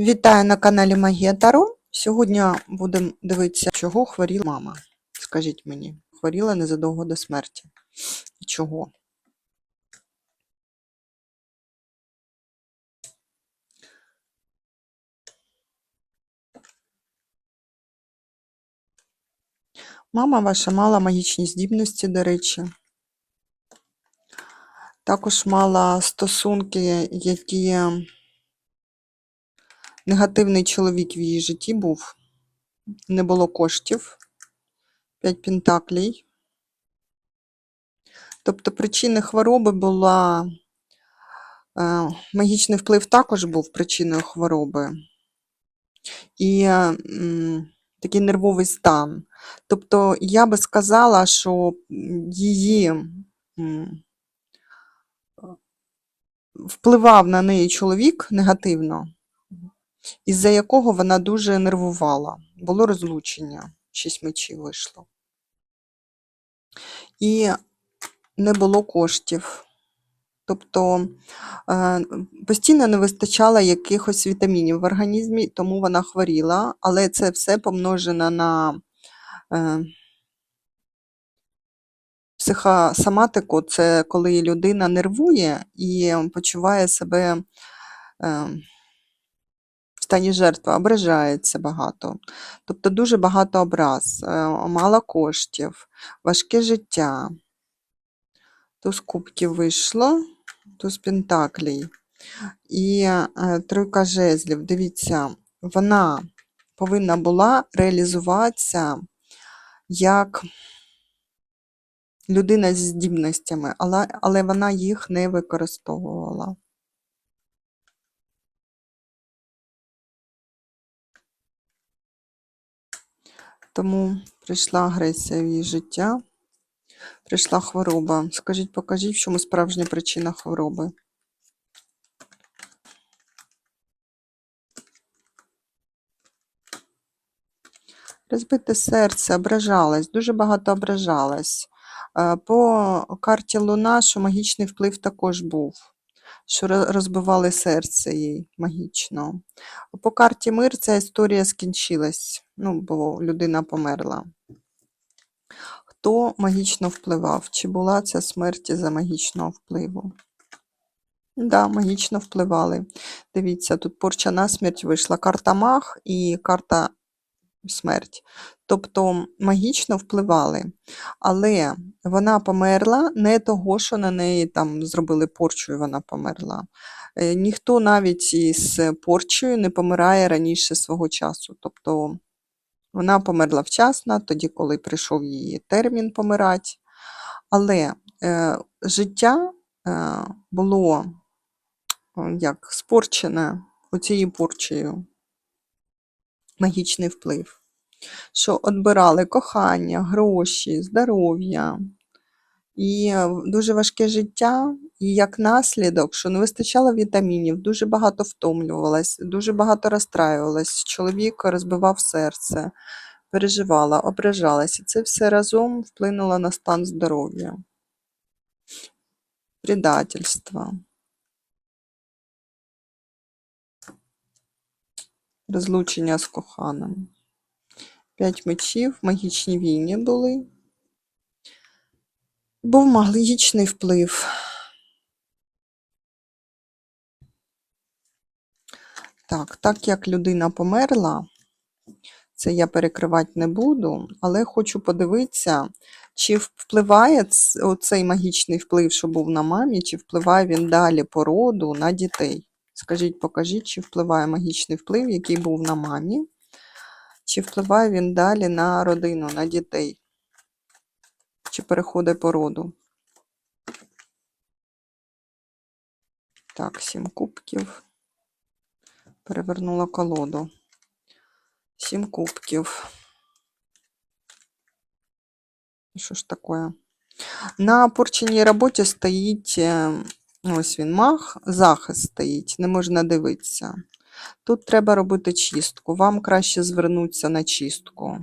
Вітаю на каналі Магія Таро. Сьогодні будемо дивитися, чого хворіла мама. Скажіть мені, хворіла незадовго до смерті. Чого? Мама ваша мала магічні здібності, до речі. Також мала стосунки, які негативний чоловік в її житті був. Не було коштів. П'ять пентаклей. Тобто причини хвороби була. е, Магічний вплив також був причиною хвороби. І такий нервовий стан. Тобто, я би сказала, що її впливав на неї чоловік негативно, із-за якого вона дуже нервувала. Було розлучення, шість мечів вийшло. І не було коштів. Тобто е, постійно не вистачало якихось вітамінів в організмі, тому вона хворіла, але це все помножено на е, психосоматику, це коли людина нервує і почуває себе е, стані жертви, ображається багато. Тобто дуже багато образ, е, мало коштів, важке життя. Туз кубків вийшло, туз пентаклей. І е, тройка жезлів. Дивіться, вона повинна була реалізуватися як людина зі здібностями, але, але вона їх не використовувала. Тому прийшла агресія в її життя, прийшла хвороба. Скажіть, покажіть, в чому справжня причина хвороби. Розбите серце, ображалась, дуже багато ображалась. Е, По карті Луна, що магічний вплив також був, що розбивали серце їй магічно. По карті Мир ця історія скінчилась, ну, бо людина померла. Хто магічно впливав? Чи була ця смерть за магічного впливу? Да, магічно впливали. Дивіться, тут порча на смерть вийшла карта маг і карта смерть. Тобто магічно впливали. Але вона померла не того, що на неї там зробили порчу, і вона померла. Е, Ніхто навіть із порчею не помирає раніше свого часу. Тобто вона померла вчасно, тоді, коли прийшов її термін помирати. Але е, життя е, було як спорчене оцією порчею. Магічний вплив що відбирали кохання, гроші, здоров'я і е, дуже важке життя, і як наслідок, що не вистачало вітамінів, дуже багато втомлювалась, дуже багато розстраювалась, чоловік розбивав серце, переживала, ображалась. І це все разом вплинуло на стан здоров'я, предательство. Розлучення з коханим. П'ять мечів, магічні війни були. Був магічний вплив. Так, так як людина померла, це я перекривати не буду, але хочу подивитися, чи впливає ц- оцей магічний вплив, що був на мамі, чи впливає він далі по роду на дітей. Скажіть, покажіть, чи впливає магічний вплив, який був на мамі, чи впливає він далі на родину, на дітей, чи переходить по роду. Так, сім кубків. Перевернула колоду. Сім кубків. Що ж таке? На порченій роботі стоїть, е, ось він мах, захист стоїть, не можна дивитися. Тут треба робити чистку. Вам краще звернутися на чистку.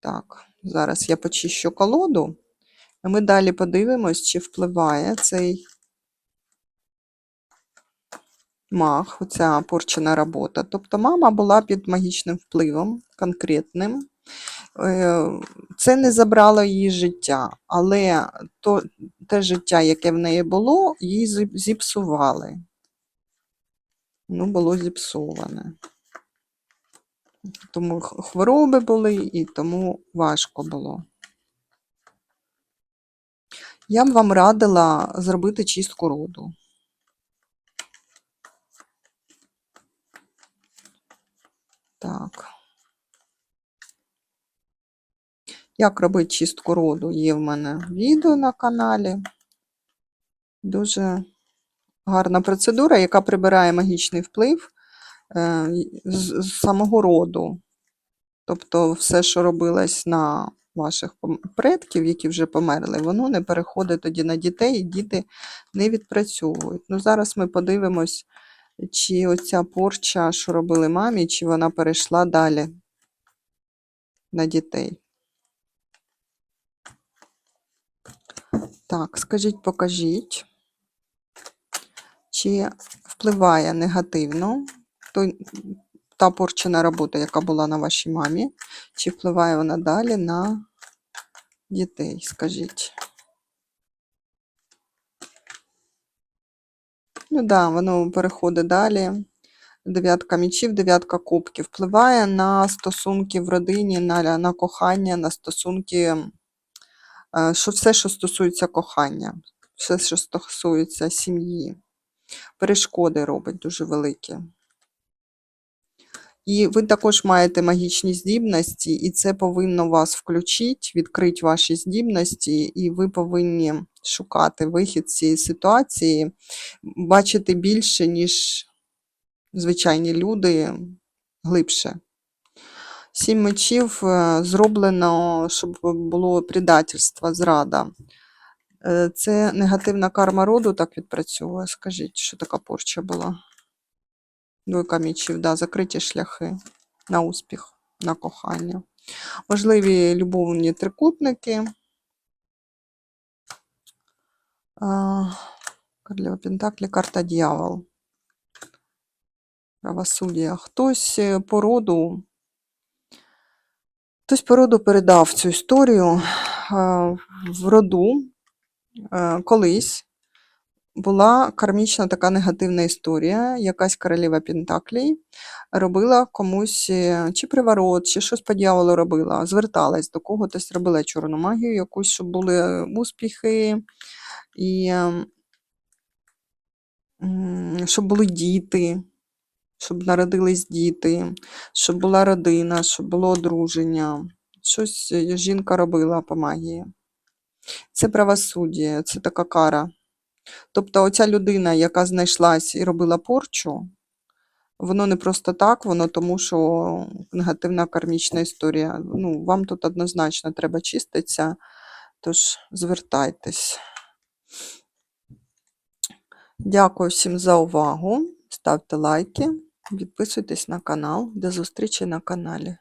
Так, зараз я почищу колоду, і ми далі подивимось, чи впливає цей мах, оця порчена робота. Тобто мама була під магічним впливом конкретним. Е, Це не забрало її життя, але то, те життя, яке в неї було, їй зіпсували. Ну, було зіпсоване. Тому хвороби були і тому важко було. Я б вам радила зробити чистку роду. Так. Як робити чистку роду? Є в мене відео на каналі. Дуже гарна процедура, яка прибирає магічний вплив е, з, з самого роду. Тобто все, що робилось на ваших предків, які вже померли, воно не переходить тоді на дітей, і діти не відпрацьовують. Ну, зараз ми подивимось, чи оця порча, що робили мамі, чи вона перейшла далі на дітей. Так, скажіть, покажіть, чи впливає негативно той, та порчена робота, яка була на вашій мамі, чи впливає вона далі на дітей, скажіть. Ну да, воно переходить далі. Дев'ятка мічів, дев'ятка кубків. Впливає на стосунки в родині, на, на кохання, на стосунки, що все, що стосується кохання, все, що стосується сім'ї. Перешкоди робить дуже великі. І ви також маєте магічні здібності, і це повинно вас включити, відкрити ваші здібності, і ви повинні шукати вихід з цієї ситуації, бачити більше, ніж звичайні люди, глибше. Сім мечів е, зроблено, щоб було предательство, зрада. Е, Це негативна карма роду так відпрацьовує. Скажіть, що така порча була? Двойка мічів, да, закриті шляхи на успіх, на кохання. Можливі любовні трикутники. Королева Пентаклі, карта дьявол. Правосуддя. Хтось е, по роду, хтось по роду передав цю історію е, в роду е, колись. Була кармічна така негативна історія. Якась королева Пентаклей робила комусь е, чи приворот, чи щось по дьяволу робила, зверталась до когось, робила чорну магію, якусь, щоб були успіхи, і ем, щоб були діти, щоб народились діти, щоб була родина, щоб було одруження. Щось е, жінка робила по магії. Це правосуддя, це така кара. Тобто оця людина, яка знайшлась і робила порчу, воно не просто так, воно тому, що негативна кармічна історія. Ну, вам тут однозначно треба чиститися, тож звертайтесь. Дякую всім за увагу. Ставте лайки, підписуйтесь на канал. До зустрічі на каналі.